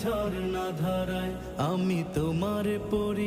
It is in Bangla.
ঝর্ণা ধারায় আমি তোমার পরি